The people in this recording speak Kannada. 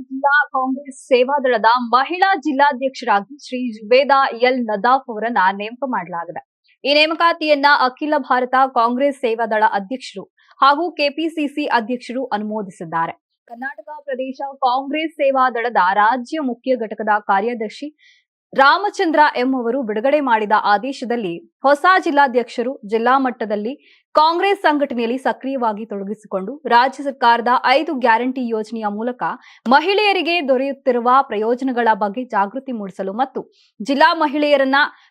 ಜಿಲ್ಲಾ ಕಾಂಗ್ರೆಸ್ ಸೇವಾದಳದ ಮಹಿಳಾ ಜಿಲ್ಲಾಧ್ಯಕ್ಷರಾಗಿ ಶ್ರೀ ಜುಬೇದಾ ಎಲ್ ನದಾಫ್ ಅವರನ್ನ ನೇಮಕ ಮಾಡಲಾಗಿದೆ. ಈ ನೇಮಕಾತಿಯನ್ನ ಅಖಿಲ ಭಾರತ ಕಾಂಗ್ರೆಸ್ ಸೇವಾದಳ ಅಧ್ಯಕ್ಷರು ಹಾಗೂ ಕೆಪಿಸಿಸಿ ಅಧ್ಯಕ್ಷರು ಅನುಮೋದಿಸಿದ್ದಾರೆ. ಕರ್ನಾಟಕ ಪ್ರದೇಶ ಕಾಂಗ್ರೆಸ್ ಸೇವಾದಳದ ರಾಜ್ಯ ಮುಖ್ಯ ಘಟಕದ ಕಾರ್ಯದರ್ಶಿ ರಾಮಚಂದ್ರ ಎಂ ಅವರು ಬಿಡುಗಡೆ ಮಾಡಿದ ಆದೇಶದಲ್ಲಿ ಹೊಸ ಜಿಲ್ಲಾಧ್ಯಕ್ಷರು ಜಿಲ್ಲಾ ಮಟ್ಟದಲ್ಲಿ ಕಾಂಗ್ರೆಸ್ ಸಂಘಟನೆಯಲ್ಲಿ ಸಕ್ರಿಯವಾಗಿ ತೊಡಗಿಸಿಕೊಂಡು ರಾಜ್ಯ ಸರ್ಕಾರದ ಐದು ಗ್ಯಾರಂಟಿ ಯೋಜನೆಯ ಮೂಲಕ ಮಹಿಳೆಯರಿಗೆ ದೊರೆಯುತ್ತಿರುವ ಪ್ರಯೋಜನಗಳ ಬಗ್ಗೆ ಜಾಗೃತಿ ಮೂಡಿಸಲು ಮತ್ತು ಜಿಲ್ಲಾ ಮಹಿಳೆಯರನ್ನ